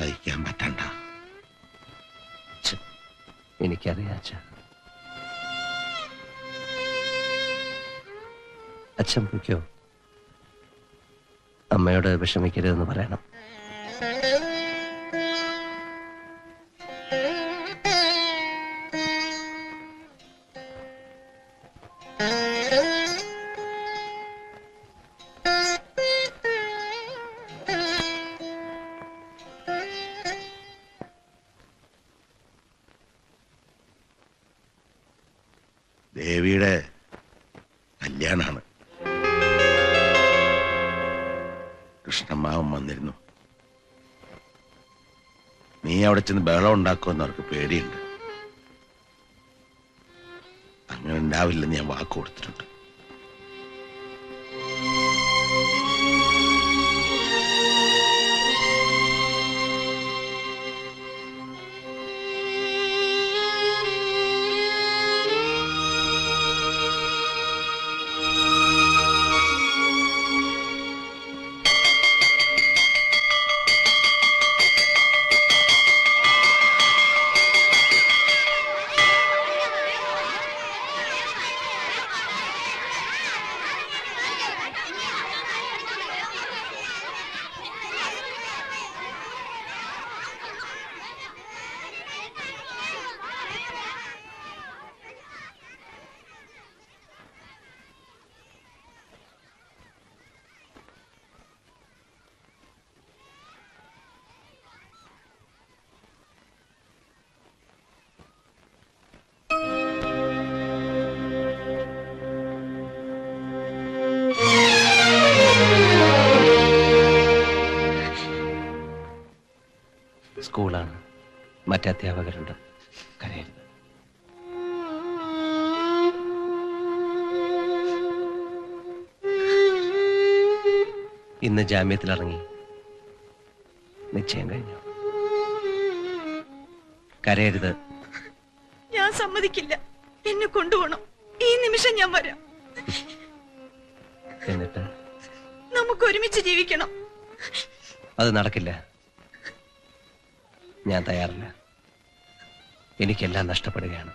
സഹിക്കാൻ പറ്റണ്ട. എനിക്കറിയാം അച്ഛ. അച്ഛൻ പൊയ്ക്കോ. അമ്മയോട് വിഷമിക്കരുതെന്ന് പറയണം. ദേവിയുടെ കല്യാണാണ്. കൃഷ്ണമാവൻ വന്നിരുന്നു. നീ അവിടെ ചെന്ന് ബഹളം ഉണ്ടാക്കുമെന്ന് അവർക്ക് പേടിയുണ്ട്. അങ്ങനെ ഉണ്ടാവില്ലെന്ന് ഞാൻ വാക്ക് കൊടുത്തിട്ടുണ്ട്. മറ്റ് അധ്യാപകരുണ്ട് കരയരുത്. ഇന്ന് ജാമ്യത്തിലിറങ്ങി. നിശ്ചയം കഴിഞ്ഞു. കരയരുത്. ഞാൻ സമ്മതിക്കില്ല. എന്നെ കൊണ്ടുപോകണം. ഈ നിമിഷം ഞാൻ വരാം. എന്നിട്ട്? നമുക്ക് ഒരുമിച്ച് ജീവിക്കണം. അത് നടക്കില്ല. ഞാൻ തയ്യാറില്ല. എനിക്കെല്ലാം നഷ്ടപ്പെടുകയാണ്.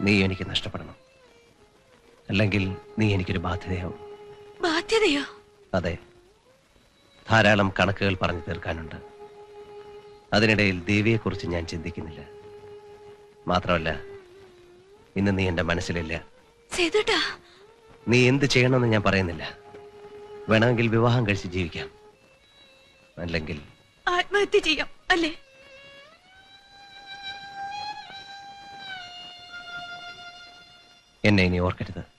നീ എനിക്ക് നഷ്ടപ്പെടണം. അല്ലെങ്കിൽ നീ എനിക്കൊരു ബാധ്യതയാവും. ബാധ്യതയോ? അതെ. ധാരാളം കണക്കുകൾ പറഞ്ഞു തീർക്കാനുണ്ട്. അതിനിടയിൽ ദേവിയെക്കുറിച്ച് ഞാൻ ചിന്തിക്കുന്നില്ല. മാത്രമല്ല ഇന്ന് നീ എന്റെ മനസ്സിലില്ല. നീ എന്ത് ചെയ്യണമെന്ന് ഞാൻ പറയുന്നില്ല. വേണമെങ്കിൽ വിവാഹം കഴിച്ച് ജീവിക്കാം. അല്ലെങ്കിൽ ആത്മഹത്യ ചെയ്യാം അല്ലേ? എന്നെ ഇനി ഓർക്കരുത്.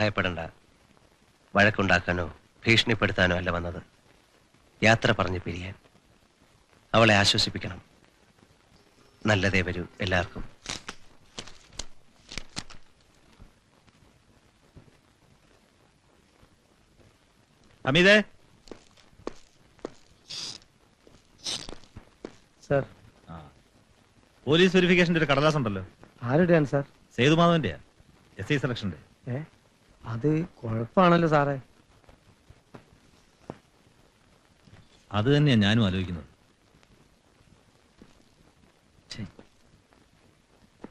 ഭയപ്പെടണ്ട. വഴക്കുണ്ടാക്കാനോ ഭീഷണിപ്പെടുത്താനോ അല്ല വന്നത്. യാത്ര പറഞ്ഞ് പിരിയാൻ. അവളെ ആശ്വസിപ്പിക്കണം. നല്ലതേ വരൂ എല്ലാവർക്കും. അമിതേ? സാർ. പോലീസ് വെരിഫിക്കേഷന്റെ ഒരു കടലാസ് ഉണ്ടല്ലോ. ആരുടെയാണ് സാർ? സേതുമാധവന്റെ എസ് ഐ സെലക്ഷന്റെ ഏ? അത് കുഴപ്പമാണല്ലോ സാറേ. അത് തന്നെയാണ് ഞാനും ആലോചിക്കുന്നത്.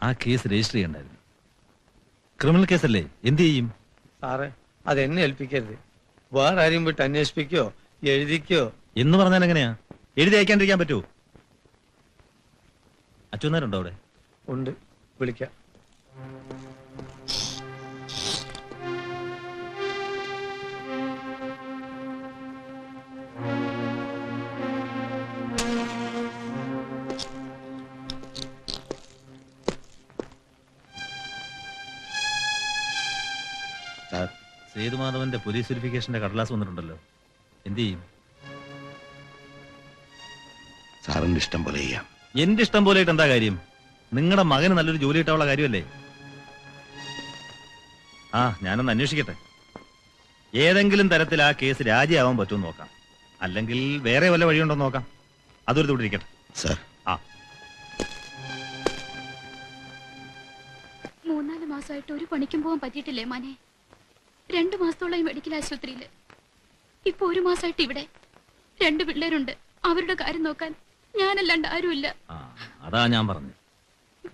ആ കേസ് രജിസ്റ്റർ ചെയ്യണ്ടായിരുന്നു. ക്രിമിനൽ കേസല്ലേ? എന്ത് ചെയ്യും? സാറേ അതെന്നെ ഏൽപ്പിക്കരുത്. വേറെ ആരെയും വിട്ട് അന്വേഷിപ്പിക്കോ എഴുതിക്കോ? എന്ന് പറഞ്ഞാൽ എങ്ങനെയാ? എഴുതി അയക്കാണ്ടിരിക്കാൻ പറ്റുമോ? അച്ഛനാരുണ്ടോ അവിടെ? ഉണ്ട്. വിളിക്കാം. സേതുമാധവന്റെ പോലീസ് വെരിഫിക്കേഷന്റെ കടലാസ് വന്നിട്ടുണ്ടല്ലോ. എന്ത് ചെയ്യും? സാറിന്റെ ഇഷ്ടം പോലെ ചെയ്യാം. എന്റെ ഇഷ്ടം പോലെ എന്താ കാര്യം? നിങ്ങളുടെ മകന് നല്ലൊരു ജോലി കിട്ടാനുള്ള കാര്യമല്ലേ? ആ ഞാനൊന്ന് അന്വേഷിക്കട്ടെ. ഏതെങ്കിലും തരത്തിൽ ആ കേസ് രാജിയാവാൻ പറ്റുമോ നോക്കാം. അല്ലെങ്കിൽ വേറെ വല്ല വഴിയുണ്ടോ എന്ന് നോക്കാം. അതൊരു തൊട്ടിരിക്കട്ടെ സാർ. ആ. മൂന്നാൽ മാസമായിട്ട് ഒരു പണിക്കും പോകാൻ പറ്റിയിട്ടില്ലേ മാനെ? രണ്ടു മാസത്തോളം മെഡിക്കൽ ആശുപത്രിയിൽ. ഇപ്പൊ ഒരു മാസമായിട്ട് ഇവിടെ. രണ്ട് പിള്ളേരുണ്ട്. അവരുടെ കാര്യം നോക്കാൻ ഞാനല്ലാണ്ട് ആരുമില്ല. അതാ ഞാൻ പറഞ്ഞു.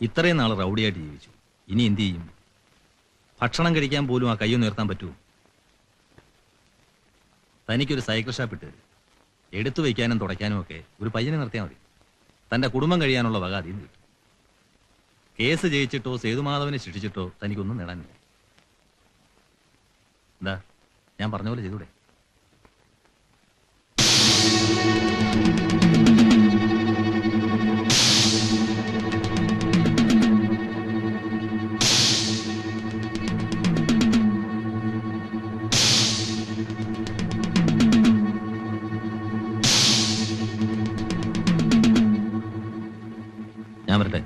ഇത്രയും നാൾ റൗഡിയായിട്ട് ജീവിച്ചു. ഇനി എന്തു ചെയ്യും? ഭക്ഷണം കഴിക്കാൻ പോലും ആ കയ്യൊന്ന് ഉയർത്താൻ പറ്റുമോ? തനിക്കൊരു സൈക്കിൾ ഷാപ്പ് ഇട്ട്. എടുത്തു വയ്ക്കാനും തുടയ്ക്കാനും ഒക്കെ ഒരു പയ്യനെ നിർത്തിയാൽ മതി. തന്റെ കുടുംബം കഴിയാനുള്ള വക അതിൽ കേസ് ജയിച്ചിട്ടോ സേതുമാധവനെ ശിക്ഷിച്ചിട്ടോ തനിക്കൊന്നും നേടാനില്ല. എന്താ ഞാൻ പറഞ്ഞ പോലെ ചെയ്തൂടെ. ഞാൻ വരട്ടെ.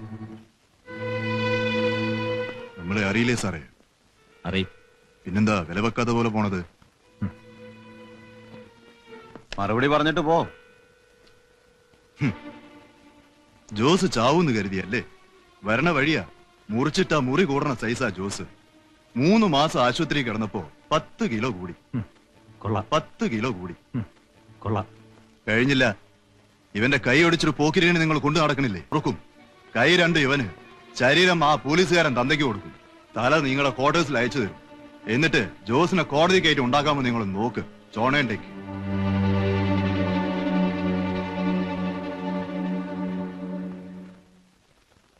നമ്മളെ അറിയില്ലേ സാറേ? അറിയും. പിന്നെന്താ വില വെക്കാത്ത പോലെ പോണത്? മറുപടി പറഞ്ഞിട്ട് പോ. ജോസ് ചാവൂന്ന് കരുതിയല്ലേ? വരണ വഴിയാ മുറിച്ചിട്ടാ മുറി കൂടണ സൈസാ ജോസ്. മൂന്ന് മാസം ആശുപത്രി കിടന്നപ്പോ പത്ത് കിലോ കൂടി. കൊള്ളാം. പത്ത് കിലോ കൂടി. കൊള്ളാം. കഴിഞ്ഞില്ല. ഇവന്റെ കൈ ഒടിച്ചൊരു പോക്കിരിനെ നിങ്ങൾ കൊണ്ടു നടക്കണില്ലേ? ഉറക്കും കൈ രണ്ട് ഇവന്. ശരീരം ആ പോലീസുകാരൻ തന്തയ്ക്ക് കൊടുക്കും. തല നിങ്ങളുടെ ക്വാർട്ടേഴ്സിൽ അയച്ചു തരും. എന്നിട്ട് ജോസിനെ കോടതി കയറ്റി ഉണ്ടാക്കാമോ നിങ്ങൾ നോക്ക്. ചോണേണ്ടേക്ക്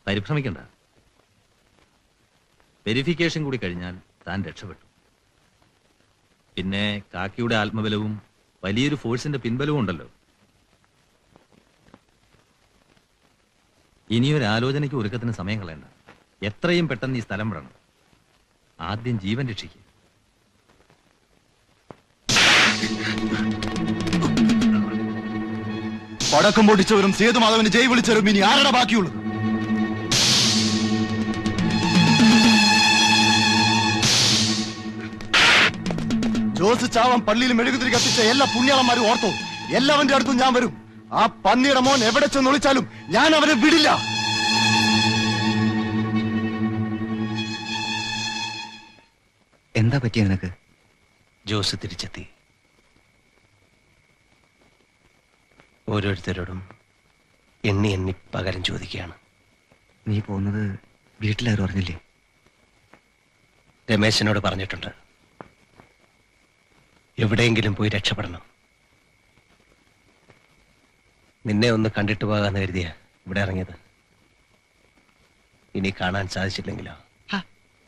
പരിഭ്രമിക്കണ്ട. വെരിഫിക്കേഷൻ കൂടി കഴിഞ്ഞാൽ താൻ രക്ഷപ്പെട്ടു. പിന്നെ കാക്കിയുടെ ആത്മബലവും വലിയൊരു ഫോഴ്സിന്റെ പിൻബലവും ഉണ്ടല്ലോ. ഇനിയൊരു ആലോചനയ്ക്ക് ഒരുക്കത്തിന് സമയം കളയണ്ട. എത്രയും പെട്ടെന്ന് ഈ സ്ഥലം വിടണം. ആദ്യം ജീവൻ രക്ഷിക്കുക പടക്കം പൊട്ടിച്ചവരും സേതുമാധവന് ജയ് വിളിച്ചവരും ഇനി ആരുടെ ബാക്കിയുള്ളത്? ജോസ് ചാവൻ പള്ളിയിൽ മെഴുകുതിരി കത്തിച്ച എല്ലാ പുണ്യാളന്മാരും ഓർത്തോ. എല്ലാവന്റെ അടുത്തും ഞാൻ വരും. ആ പന്നിയുടെ മോൻ എവിടെ ചെന്ന് ഒളിച്ചാലും ഞാൻ അവരെ വിടില്ല. എന്താ പറ്റിയ നിനക്ക്? ജോസ് തിരിച്ചെത്തി. ഓരോരുത്തരോടും എണ്ണി എണ്ണി പകരം ചോദിക്കുകയാണ്. നീ പോകുന്നത് വീട്ടിലാരും അറിഞ്ഞില്ലേ? രമേശനോട് പറഞ്ഞിട്ടുണ്ട്. എവിടെയെങ്കിലും പോയി രക്ഷപ്പെടണം. നിന്നെ ഒന്ന് കണ്ടിട്ട് പോകാന്ന് കരുതിയ ഇവിടെ ഇറങ്ങിയത്. ഇനി കാണാൻ സാധിച്ചില്ലെങ്കിലോ?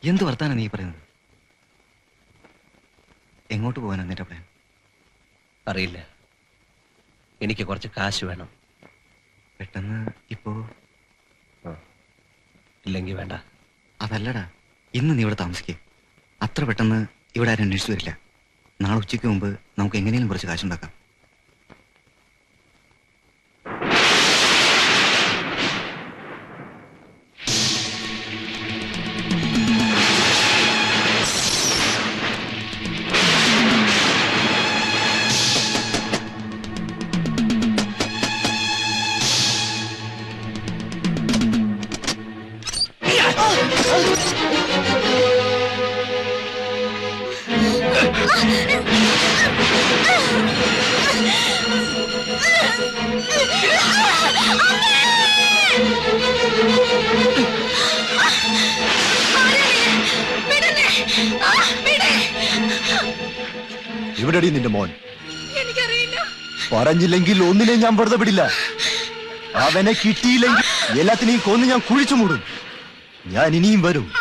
എന്ത് വർത്താനാണ് നീ പറയുന്നത്? എങ്ങോട്ട് പോകാനാ നിന്റെ പ്ലാൻ അറിയില്ല. എനിക്ക് കുറച്ച് കാശ് വേണം. പെട്ടെന്ന് ഇപ്പോ ഇല്ലെങ്കിൽ വേണ്ട. അതല്ലടാ. ഇന്ന് നീ ഇവിടെ താമസിക്കേ. അത്ര പെട്ടെന്ന് ഇവിടെ ആരും അന്വേഷിച്ചു വരില്ല. നാളെ ഉച്ചയ്ക്ക് മുമ്പ് നമുക്ക് എങ്ങനെയും കുറച്ച് കാശുണ്ടാക്കാം. ഇവിടെടി നിന്റെ മോൻ. പറഞ്ഞില്ലെങ്കിൽ ഒന്നിനെ ഞാൻ വെറുതെ വിടില്ല. അവനെ കിട്ടിയില്ലെങ്കിൽ എല്ലാത്തിനെയും കൊന്ന് ഞാൻ കുഴിച്ചു മൂടും. ഞാൻ ഇനിയും വരും.